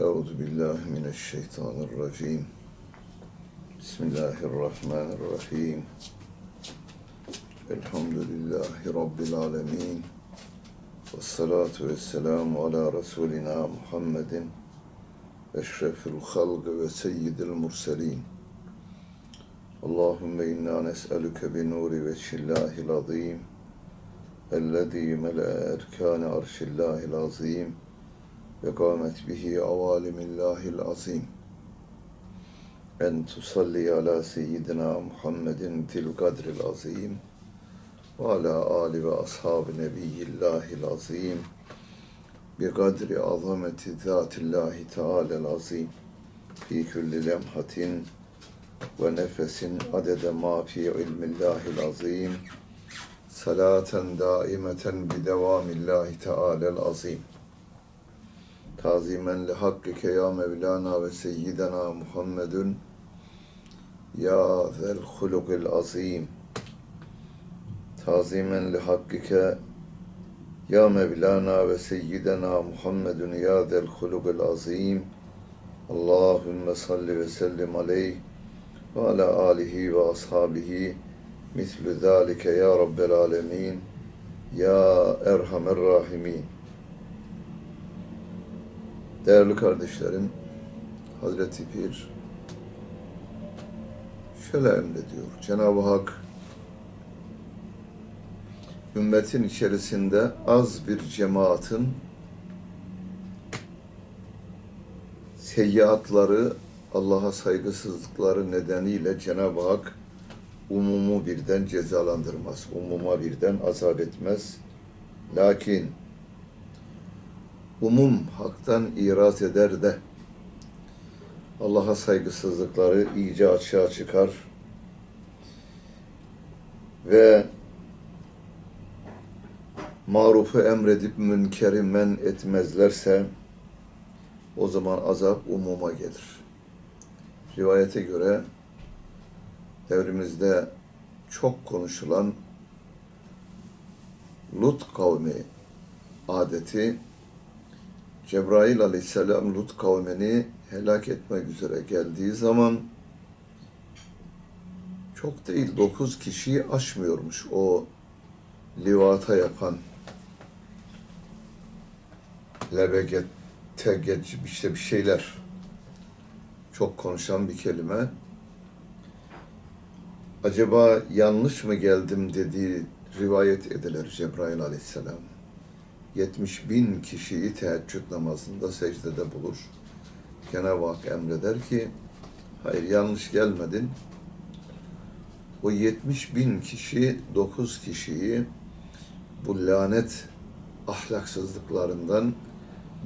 Euzu billahi mineşşeytanirracim. Bismillahirrahmanirrahim. Elhamdülillahi Rabbil alemin. Ve salatu ve selamu ala Resulina Muhammedin. Eşrefil halgı ve seyyidil murselin. Allahümme inna nes'elüke bi nuri ve şillahil azim. Ellezî mele'e erkâne arşillahil azim ve kâmet bihi avalimillahil azim. En tusalli ala seyyidina Muhammedin til kadril azim ve ala ali ve ashabi nebiyyillahil azim bi kadri azameti zatillahi teâlel azim fi külli lemhatin ve nefesin adede ma fi ilmillahil azim salaten daimeten bi devamillahi teâlel azim Tazimen li hakkike ya Mevlana ve seyyidena Muhammedun. Ya zel hulukil azim. Tazimen li hakkike ya Mevlana ve seyyidena Muhammedun. Ya zel hulukil azim. Allahümme salli ve sellim aleyh ve ala alihi ve ashabihi. Mislu zalike ya Rabbel alemin ya Erhamer Rahimin Değerli kardeşlerim Hazreti Pir şöyle emrediyor Cenab-ı Hak ümmetin içerisinde az bir cemaatin seyyiatları Allah'a saygısızlıkları nedeniyle Cenab-ı Hak umumu birden cezalandırmaz, umuma birden azap etmez. Lakin umum haktan iraz eder de Allah'a saygısızlıkları iyice açığa çıkar ve marufu emredip münkeri men etmezlerse o zaman azap umuma gelir. Rivayete göre devrimizde çok konuşulan Lut kavmi adeti Cebrail aleyhisselam Lut kavmini helak etmek üzere geldiği zaman çok değil dokuz kişiyi aşmıyormuş o livata yapan lebeget tegeç işte bir şeyler çok konuşan bir kelime acaba yanlış mı geldim dediği rivayet edilir Cebrail aleyhisselam. 70 bin kişiyi teheccüd namazında secdede bulur. Cenab-ı Hak emreder ki, hayır yanlış gelmedin. O 70 bin kişi, 9 kişiyi bu lanet ahlaksızlıklarından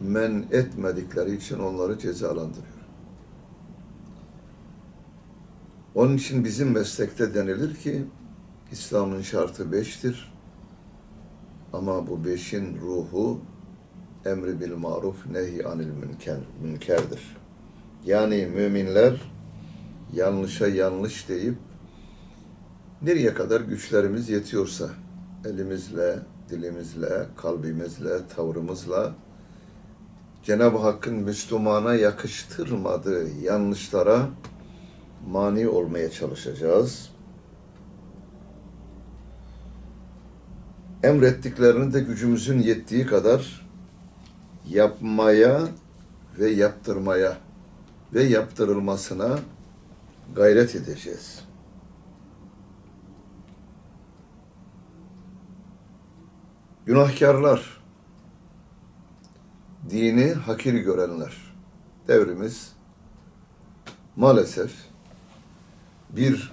men etmedikleri için onları cezalandırıyor. Onun için bizim meslekte denilir ki İslam'ın şartı beştir. Ama bu beşin ruhu emri bil maruf nehi anil münker, münkerdir. Yani müminler yanlışa yanlış deyip nereye kadar güçlerimiz yetiyorsa elimizle, dilimizle, kalbimizle, tavrımızla Cenab-ı Hakk'ın Müslümana yakıştırmadığı yanlışlara mani olmaya çalışacağız. Emrettiklerini de gücümüzün yettiği kadar yapmaya ve yaptırmaya ve yaptırılmasına gayret edeceğiz. Günahkarlar, dini hakir görenler, devrimiz maalesef bir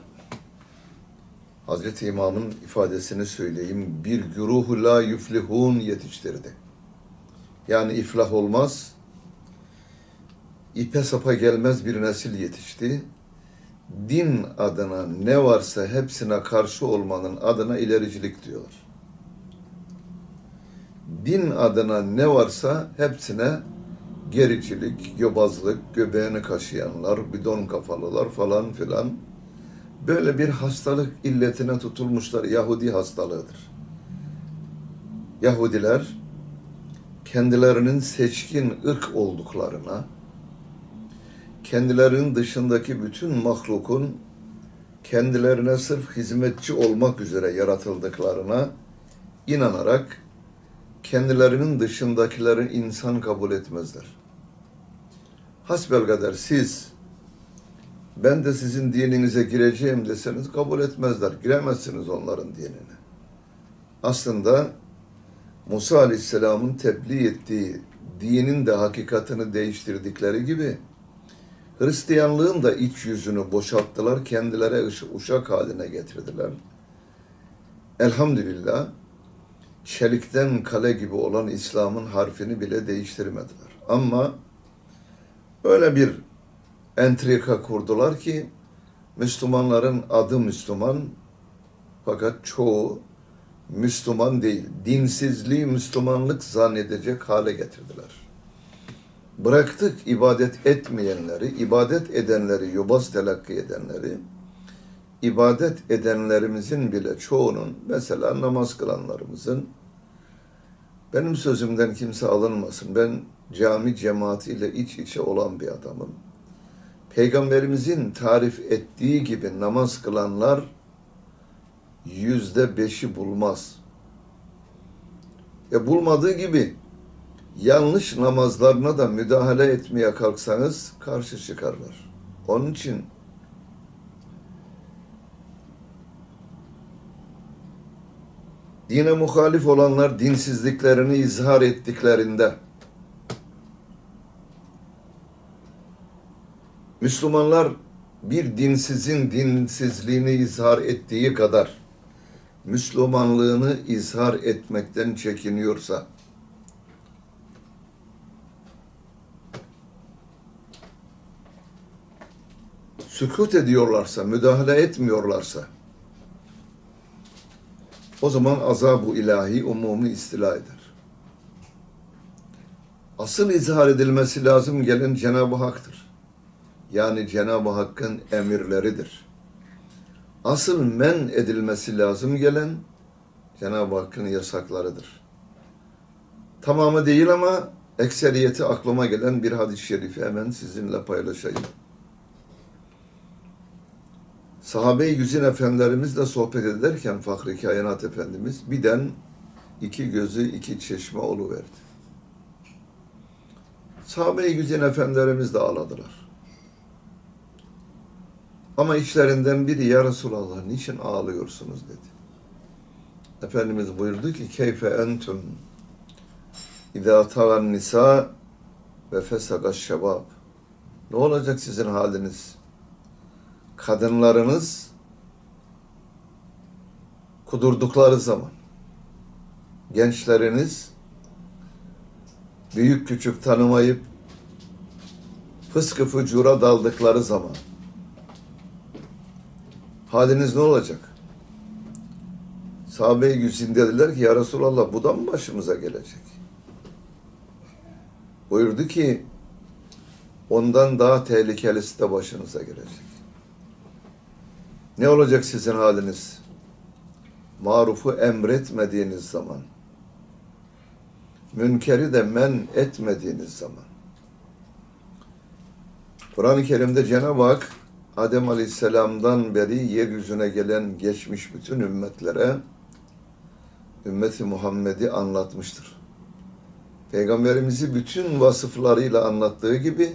Hazreti İmam'ın ifadesini söyleyeyim. Bir güruhu la yuflihun yetiştirdi. Yani iflah olmaz, ipe sapa gelmez bir nesil yetişti. Din adına ne varsa hepsine karşı olmanın adına ilericilik diyorlar. Din adına ne varsa hepsine gericilik, yobazlık, göbeğini kaşıyanlar, bidon kafalılar falan filan böyle bir hastalık illetine tutulmuşlar. Yahudi hastalığıdır. Yahudiler kendilerinin seçkin ırk olduklarına, kendilerinin dışındaki bütün mahlukun kendilerine sırf hizmetçi olmak üzere yaratıldıklarına inanarak kendilerinin dışındakileri insan kabul etmezler. Hasbelkader siz ben de sizin dininize gireceğim deseniz kabul etmezler. Giremezsiniz onların dinine. Aslında Musa Aleyhisselam'ın tebliğ ettiği dinin de hakikatini değiştirdikleri gibi Hristiyanlığın da iç yüzünü boşalttılar, kendilere uşak haline getirdiler. Elhamdülillah çelikten kale gibi olan İslam'ın harfini bile değiştirmediler. Ama öyle bir entrika kurdular ki Müslümanların adı Müslüman fakat çoğu Müslüman değil. Dinsizliği Müslümanlık zannedecek hale getirdiler. Bıraktık ibadet etmeyenleri, ibadet edenleri, yobaz telakki edenleri, ibadet edenlerimizin bile çoğunun, mesela namaz kılanlarımızın, benim sözümden kimse alınmasın, ben cami cemaatiyle iç içe olan bir adamım. Peygamberimizin tarif ettiği gibi namaz kılanlar yüzde beşi bulmaz. E bulmadığı gibi yanlış namazlarına da müdahale etmeye kalksanız karşı çıkarlar. Onun için dine muhalif olanlar dinsizliklerini izhar ettiklerinde Müslümanlar bir dinsizin dinsizliğini izhar ettiği kadar Müslümanlığını izhar etmekten çekiniyorsa sükut ediyorlarsa, müdahale etmiyorlarsa o zaman azab-ı ilahi umumi istila eder. Asıl izhar edilmesi lazım gelen Cenab-ı Hak'tır. Yani Cenab-ı Hakk'ın emirleridir. Asıl men edilmesi lazım gelen Cenab-ı Hakk'ın yasaklarıdır. Tamamı değil ama ekseriyeti aklıma gelen bir hadis-i şerifi hemen sizinle paylaşayım. Sahabe-i Yüzün Efendilerimizle sohbet ederken Fahri Kainat Efendimiz birden iki gözü iki çeşme oluverdi. Sahabe-i Yüzün Efendilerimiz de ağladılar. Ama içlerinden biri ya Resulallah niçin ağlıyorsunuz dedi. Efendimiz buyurdu ki keyfe entüm İzâ tagan nisa ve fesaga şebab. Ne olacak sizin haliniz? Kadınlarınız kudurdukları zaman, gençleriniz büyük küçük tanımayıp fıskı fücura daldıkları zaman haliniz ne olacak? Sahabe-i Yüzin dediler ki ya Resulallah bu da mı başımıza gelecek? Buyurdu ki ondan daha tehlikelisi de başınıza gelecek. Ne olacak sizin haliniz? Marufu emretmediğiniz zaman, münkeri de men etmediğiniz zaman. Kur'an-ı Kerim'de Cenab-ı Hak Adem Aleyhisselam'dan beri yeryüzüne gelen geçmiş bütün ümmetlere ümmeti Muhammed'i anlatmıştır. Peygamberimizi bütün vasıflarıyla anlattığı gibi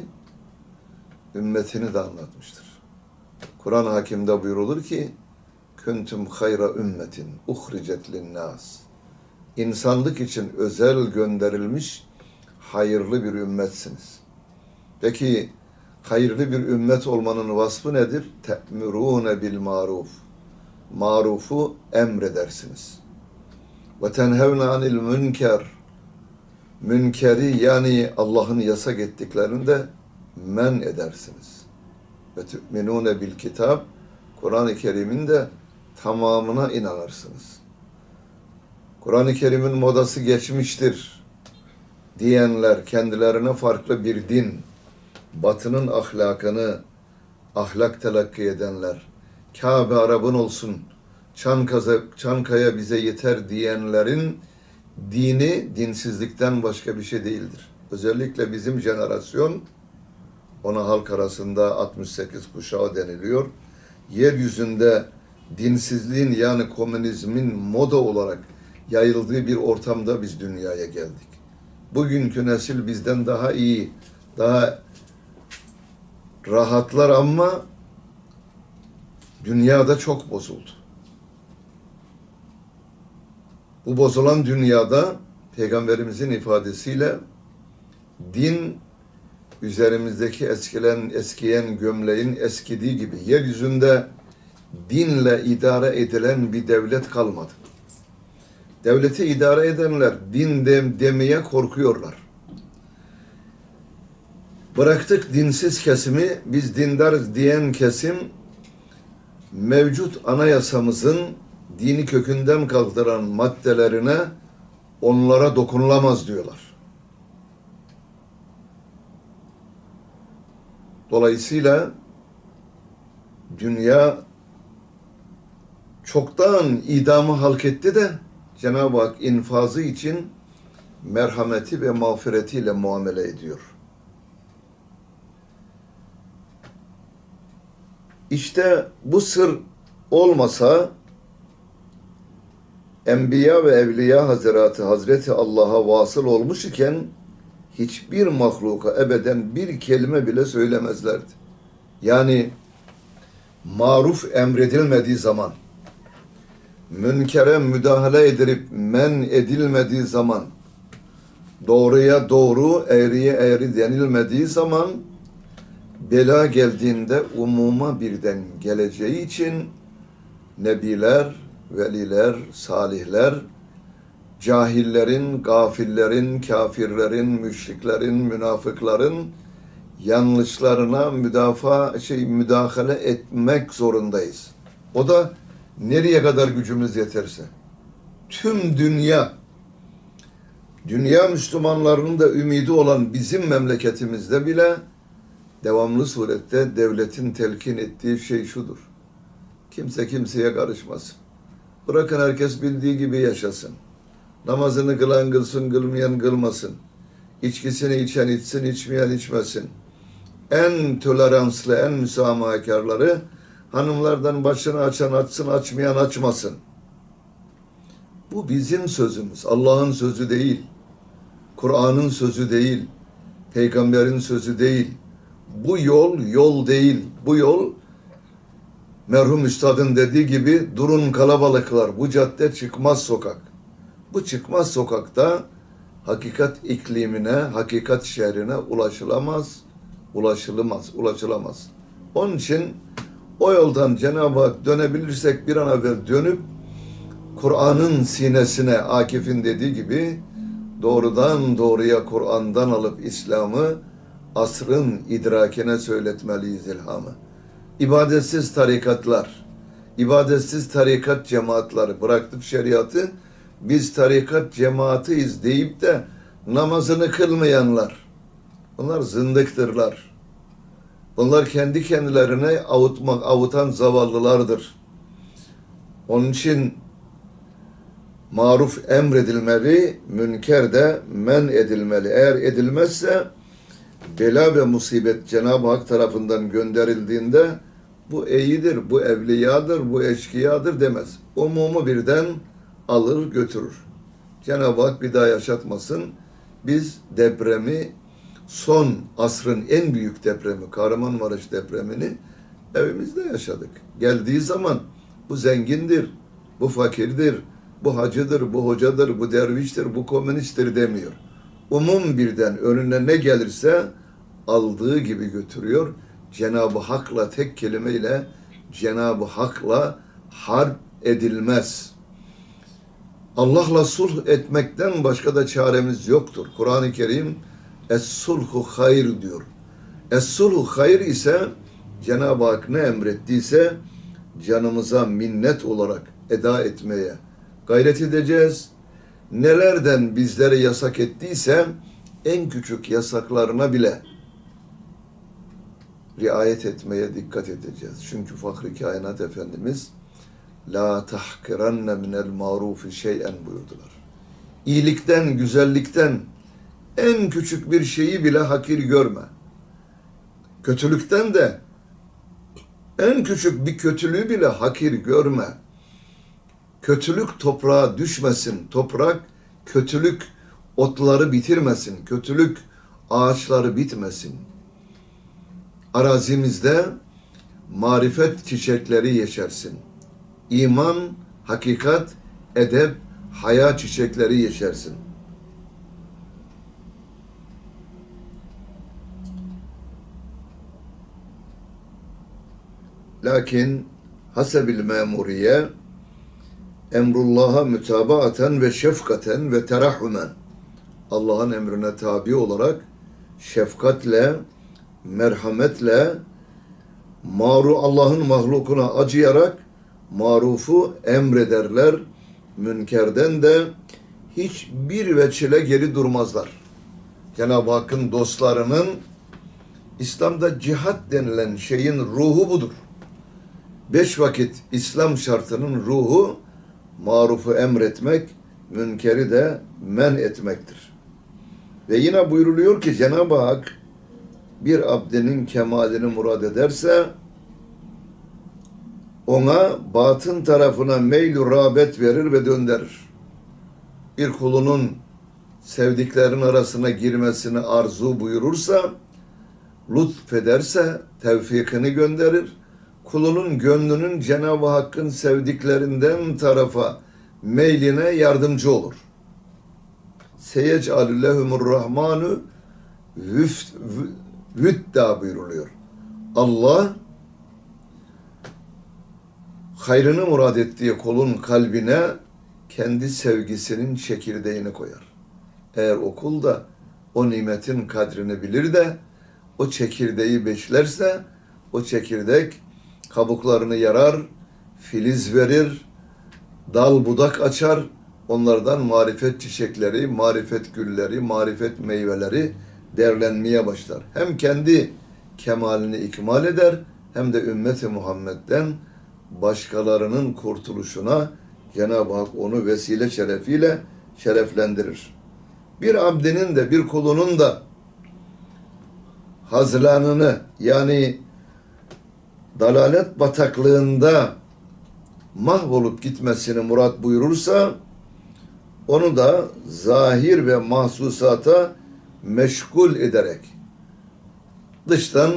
ümmetini de anlatmıştır. Kur'an-ı Hakim'de buyurulur ki Küntüm hayra ümmetin uhricet linnas. İnsanlık için özel gönderilmiş hayırlı bir ümmetsiniz. Peki hayırlı bir ümmet olmanın vasfı nedir? Te'mürûne bil maruf. Marufu emredersiniz. Ve tenhevne anil münker. Münkeri yani Allah'ın yasak ettiklerini de men edersiniz. Ve tü'minûne bil kitap. Kur'an-ı Kerim'in de tamamına inanırsınız. Kur'an-ı Kerim'in modası geçmiştir diyenler kendilerine farklı bir din, batının ahlakını ahlak telakki edenler, Kabe Arap'ın olsun, Çankaya, Çankaya bize yeter diyenlerin dini dinsizlikten başka bir şey değildir. Özellikle bizim jenerasyon Ona halk arasında 68 kuşağı deniliyor. Yeryüzünde dinsizliğin yani komünizmin moda olarak yayıldığı bir ortamda biz dünyaya geldik. Bugünkü nesil bizden daha iyi, daha rahatlar ama dünyada çok bozuldu. Bu bozulan dünyada Peygamberimizin ifadesiyle din üzerimizdeki eskilen eskiyen gömleğin eskidiği gibi yeryüzünde dinle idare edilen bir devlet kalmadı. Devleti idare edenler din dem demeye korkuyorlar. Bıraktık dinsiz kesimi, biz dindarız diyen kesim mevcut anayasamızın dini kökünden kaldıran maddelerine onlara dokunulamaz diyorlar. Dolayısıyla dünya çoktan idamı halk etti de Cenab-ı Hak infazı için merhameti ve mağfiretiyle muamele ediyor. İşte bu sır olmasa Enbiya ve Evliya Hazretleri Hazreti Allah'a vasıl olmuş iken hiçbir mahluka ebeden bir kelime bile söylemezlerdi. Yani maruf emredilmediği zaman, münkere müdahale edilip men edilmediği zaman, doğruya doğru, eğriye eğri denilmediği zaman, bela geldiğinde umuma birden geleceği için nebiler, veliler, salihler, cahillerin, gafillerin, kafirlerin, müşriklerin, münafıkların yanlışlarına müdafaa şey müdahale etmek zorundayız. O da nereye kadar gücümüz yeterse. Tüm dünya dünya Müslümanlarının da ümidi olan bizim memleketimizde bile devamlı surette devletin telkin ettiği şey şudur. Kimse kimseye karışmasın. Bırakın herkes bildiği gibi yaşasın. Namazını kılan kılsın, kılmayan kılmasın. İçkisini içen içsin, içmeyen içmesin. En toleranslı, en müsamahakarları hanımlardan başını açan açsın, açmayan açmasın. Bu bizim sözümüz. Allah'ın sözü değil. Kur'an'ın sözü değil. Peygamberin sözü değil. Bu yol yol değil. Bu yol merhum üstadın dediği gibi durun kalabalıklar. Bu cadde çıkmaz sokak. Bu çıkmaz sokakta hakikat iklimine, hakikat şehrine ulaşılamaz, ulaşılamaz, ulaşılamaz. Onun için o yoldan Cenab-ı Hak dönebilirsek bir an evvel dönüp Kur'an'ın sinesine Akif'in dediği gibi doğrudan doğruya Kur'an'dan alıp İslam'ı asrın idrakine söyletmeliyiz ilhamı. İbadetsiz tarikatlar, ibadetsiz tarikat cemaatları bıraktık şeriatı, biz tarikat cemaatiyiz deyip de namazını kılmayanlar, bunlar zındıktırlar. Bunlar kendi kendilerine avutmak, avutan zavallılardır. Onun için maruf emredilmeli, münker de men edilmeli. Eğer edilmezse bela ve musibet Cenab-ı Hak tarafından gönderildiğinde bu iyidir, bu evliyadır, bu eşkıyadır demez. Umumu birden alır götürür. Cenab-ı Hak bir daha yaşatmasın. Biz depremi son asrın en büyük depremi, Kahramanmaraş depremini evimizde yaşadık. Geldiği zaman bu zengindir, bu fakirdir, bu hacıdır, bu hocadır, bu derviştir, bu komünisttir demiyor. Umum birden önüne ne gelirse aldığı gibi götürüyor. Cenab-ı Hak'la tek kelimeyle Cenab-ı Hak'la harp edilmez. Allah'la sulh etmekten başka da çaremiz yoktur. Kur'an-ı Kerim Es-sulhu hayr diyor. Es-sulhu hayr ise Cenab-ı Hak ne emrettiyse canımıza minnet olarak eda etmeye gayret edeceğiz. Nelerden bizlere yasak ettiyse en küçük yasaklarına bile riayet etmeye dikkat edeceğiz. Çünkü Fahri Kainat Efendimiz La tahkiranne minel marufi şeyen buyurdular. İyilikten, güzellikten en küçük bir şeyi bile hakir görme. Kötülükten de en küçük bir kötülüğü bile hakir görme. Kötülük toprağa düşmesin. Toprak kötülük otları bitirmesin. Kötülük ağaçları bitmesin. Arazimizde marifet çiçekleri yeşersin. İman, hakikat, edep, haya çiçekleri yeşersin. Lakin hasebil memuriye emrullah'a mütabaaten ve şefkaten ve terahümen Allah'ın emrine tabi olarak şefkatle, merhametle maru Allah'ın mahlukuna acıyarak marufu emrederler. Münkerden de hiçbir veçile geri durmazlar. Cenab-ı Hakk'ın dostlarının İslam'da cihat denilen şeyin ruhu budur. Beş vakit İslam şartının ruhu marufu emretmek, münkeri de men etmektir. Ve yine buyruluyor ki Cenab-ı Hak bir abdinin kemalini murad ederse ona batın tarafına meyl rağbet verir ve döndürür. Bir kulunun sevdiklerin arasına girmesini arzu buyurursa, lütfederse tevfikini gönderir. Kulunun gönlünün Cenab-ı Hakk'ın sevdiklerinden tarafa meyline yardımcı olur. Seyec'alü lehumur rahmanu vüft, vüdda buyuruluyor. Allah hayrını murad ettiği kulun kalbine kendi sevgisinin çekirdeğini koyar. Eğer o kul da o nimetin kadrini bilir de o çekirdeği beşlerse o çekirdek kabuklarını yarar, filiz verir, dal budak açar. Onlardan marifet çiçekleri, marifet gülleri, marifet meyveleri derlenmeye başlar. Hem kendi kemalini ikmal eder hem de ümmeti Muhammed'den başkalarının kurtuluşuna Cenab-ı Hak onu vesile şerefiyle şereflendirir. Bir abdinin de bir kulunun da hazlanını yani dalalet bataklığında mahvolup gitmesini murat buyurursa onu da zahir ve mahsusata meşgul ederek dıştan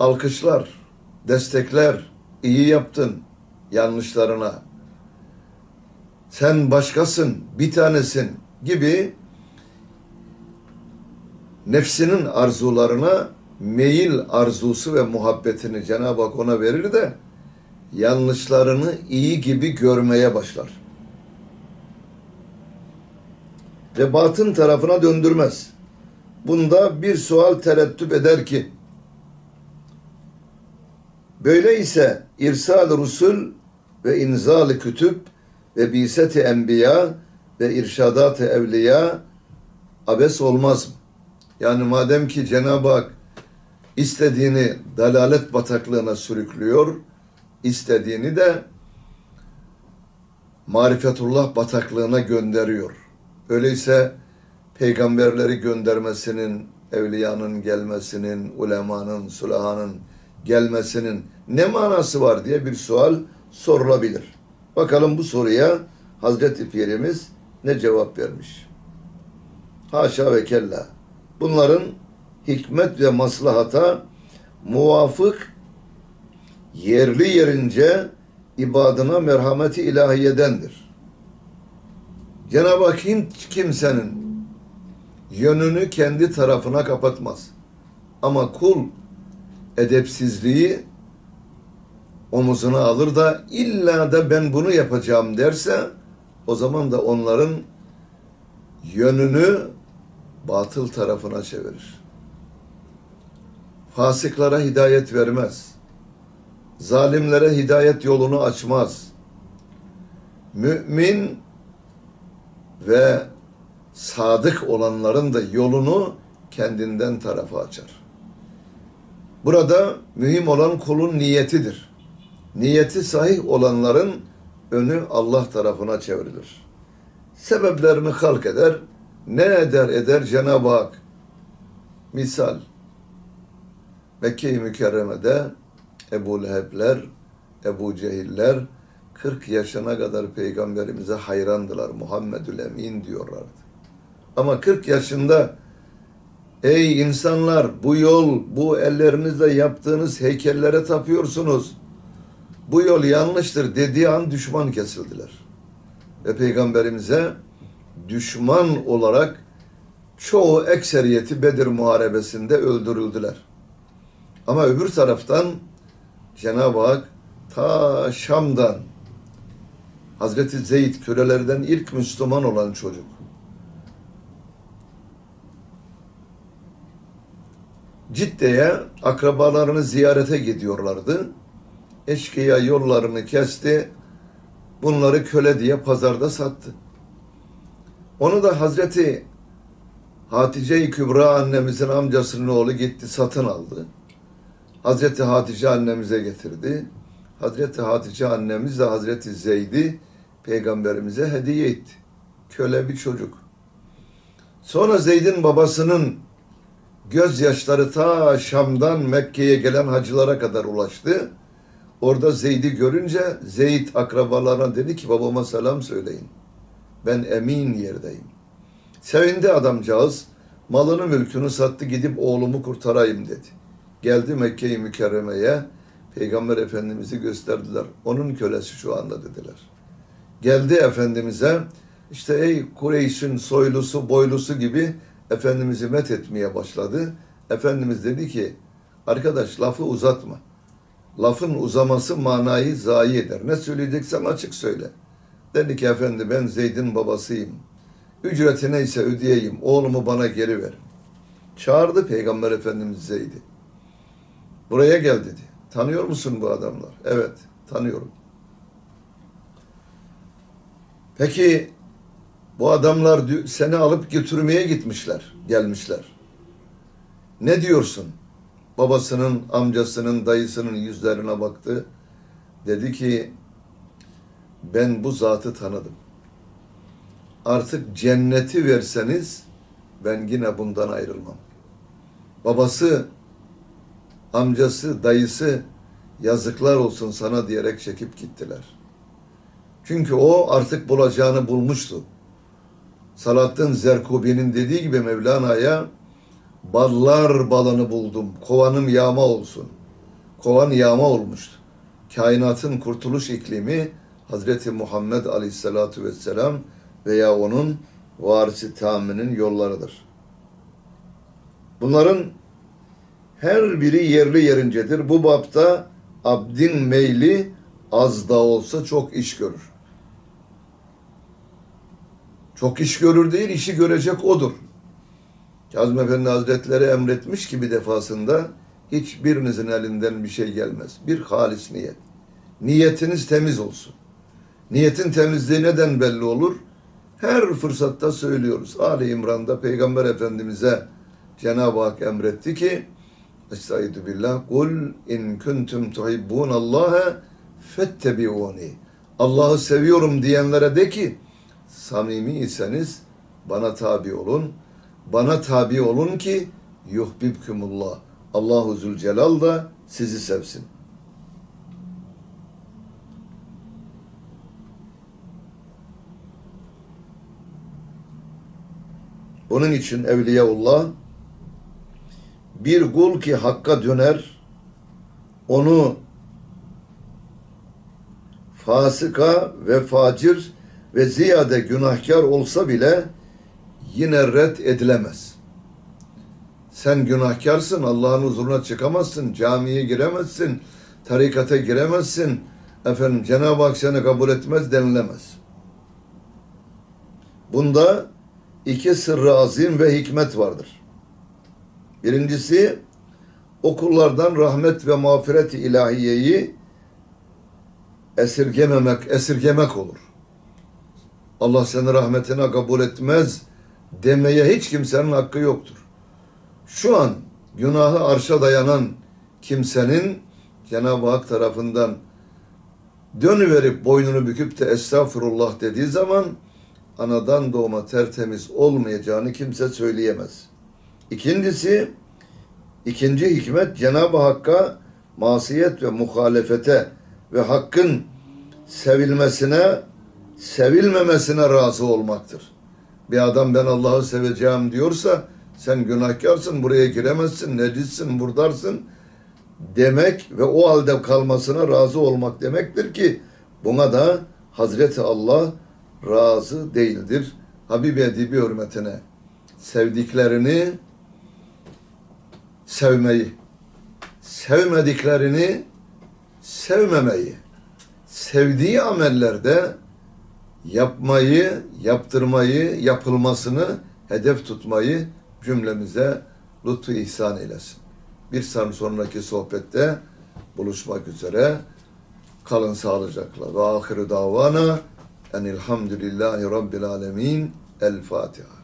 alkışlar, destekler, iyi yaptın yanlışlarına. Sen başkasın, bir tanesin gibi nefsinin arzularına meyil arzusu ve muhabbetini Cenab-ı Hak ona verir de yanlışlarını iyi gibi görmeye başlar. Ve batın tarafına döndürmez. Bunda bir sual tereddüt eder ki Böyle ise irsal rusul ve inzal kütüb ve biseti enbiya ve irşadat evliya abes olmaz mı? Yani madem ki Cenab-ı Hak istediğini dalalet bataklığına sürüklüyor, istediğini de marifetullah bataklığına gönderiyor. Öyleyse peygamberleri göndermesinin, evliyanın gelmesinin, ulemanın, sulahanın gelmesinin ne manası var diye bir sual sorulabilir. Bakalım bu soruya Hazreti Pirimiz ne cevap vermiş? Haşa ve kella. Bunların hikmet ve maslahata muvafık yerli yerince ibadına merhameti ilahiyedendir. Cenab-ı Hak hiç kimsenin yönünü kendi tarafına kapatmaz. Ama kul edepsizliği omuzuna alır da illa da ben bunu yapacağım derse o zaman da onların yönünü batıl tarafına çevirir. Fasıklara hidayet vermez. Zalimlere hidayet yolunu açmaz. Mümin ve sadık olanların da yolunu kendinden tarafa açar. Burada mühim olan kulun niyetidir. Niyeti sahih olanların önü Allah tarafına çevrilir. Sebeplerini halk eder, ne eder eder Cenab-ı Hak Misal Mekke-i Mükerreme'de Ebu Leheb'ler, Ebu Cehiller 40 yaşına kadar peygamberimize hayrandılar. Muhammedül Emin diyorlardı. Ama 40 yaşında ey insanlar bu yol, bu ellerinizle yaptığınız heykellere tapıyorsunuz. Bu yol yanlıştır dediği an düşman kesildiler. Ve peygamberimize düşman olarak çoğu ekseriyeti Bedir Muharebesi'nde öldürüldüler. Ama öbür taraftan Cenab-ı Hak ta Şam'dan Hazreti Zeyd kölelerden ilk Müslüman olan çocuk. Cidde'ye akrabalarını ziyarete gidiyorlardı. Eşkıya yollarını kesti. Bunları köle diye pazarda sattı. Onu da Hazreti Hatice-i Kübra annemizin amcasının oğlu gitti satın aldı. Hazreti Hatice annemize getirdi. Hazreti Hatice annemiz de Hazreti Zeyd'i peygamberimize hediye etti. Köle bir çocuk. Sonra Zeyd'in babasının gözyaşları ta Şam'dan Mekke'ye gelen hacılara kadar ulaştı. Orada Zeyd'i görünce Zeyd akrabalarına dedi ki babama selam söyleyin. Ben emin yerdeyim. Sevindi adamcağız. Malını mülkünü sattı gidip oğlumu kurtarayım dedi. Geldi Mekke-i Mükerreme'ye. Peygamber Efendimiz'i gösterdiler. Onun kölesi şu anda dediler. Geldi Efendimiz'e işte ey Kureyş'in soylusu boylusu gibi Efendimiz'i met etmeye başladı. Efendimiz dedi ki arkadaş lafı uzatma. Lafın uzaması manayı zayi eder. Ne söyleyeceksen açık söyle. Dedi ki efendi ben Zeyd'in babasıyım. Ücreti neyse ödeyeyim. Oğlumu bana geri ver. Çağırdı Peygamber Efendimiz Zeyd'i. Buraya gel dedi. Tanıyor musun bu adamlar? Evet, tanıyorum. Peki bu adamlar seni alıp götürmeye gitmişler, gelmişler. Ne diyorsun? Babasının, amcasının, dayısının yüzlerine baktı. Dedi ki ben bu zatı tanıdım. Artık cenneti verseniz ben yine bundan ayrılmam. Babası, amcası, dayısı yazıklar olsun sana diyerek çekip gittiler. Çünkü o artık bulacağını bulmuştu. Salahattin Zerkubi'nin dediği gibi Mevlana'ya ballar balını buldum, kovanım yağma olsun. Kovan yağma olmuştu. Kainatın kurtuluş iklimi Hazreti Muhammed Aleyhisselatü Vesselam veya onun varisi taminin yollarıdır. Bunların her biri yerli yerincedir. Bu bapta abdin meyli az da olsa çok iş görür. Çok iş görür değil, işi görecek odur. Kazım Efendi Hazretleri emretmiş ki bir defasında hiçbirinizin elinden bir şey gelmez. Bir halis niyet. Niyetiniz temiz olsun. Niyetin temizliği neden belli olur? Her fırsatta söylüyoruz. Ali İmran'da Peygamber Efendimiz'e Cenab-ı Hak emretti ki Estaizu billah Kul in kuntum tuhibbun Allah'a fettebi'uni Allah'ı seviyorum diyenlere de ki samimiyseniz bana tabi olun. Bana tabi olun ki yuhbibkumullah. Allahu Zülcelal da sizi sevsin. Onun için Evliyaullah bir kul ki hakka döner, onu fasıka ve facir ve ziyade günahkar olsa bile yine red edilemez. Sen günahkarsın, Allah'ın huzuruna çıkamazsın, camiye giremezsin, tarikata giremezsin. Efendim Cenab-ı Hak seni kabul etmez denilemez. Bunda iki sırrı azim ve hikmet vardır. Birincisi okullardan rahmet ve mağfiret ilahiyeyi esirgememek, esirgemek olur. Allah seni rahmetine kabul etmez demeye hiç kimsenin hakkı yoktur. Şu an günahı arşa dayanan kimsenin Cenab-ı Hak tarafından dönüverip boynunu büküp de estağfurullah dediği zaman anadan doğma tertemiz olmayacağını kimse söyleyemez. İkincisi, ikinci hikmet Cenab-ı Hakk'a masiyet ve muhalefete ve hakkın sevilmesine, sevilmemesine razı olmaktır. Bir adam ben Allah'ı seveceğim diyorsa sen günahkarsın, buraya giremezsin, necissin, buradarsın demek ve o halde kalmasına razı olmak demektir ki buna da Hazreti Allah razı değildir. Habibi Edibi hürmetine sevdiklerini sevmeyi, sevmediklerini sevmemeyi, sevdiği amellerde yapmayı, yaptırmayı, yapılmasını hedef tutmayı cümlemize lütfu ihsan eylesin. Bir son- sonraki sohbette buluşmak üzere. Kalın sağlıcakla. Ve ahiru davana enilhamdülillahi rabbil alemin. El Fatiha.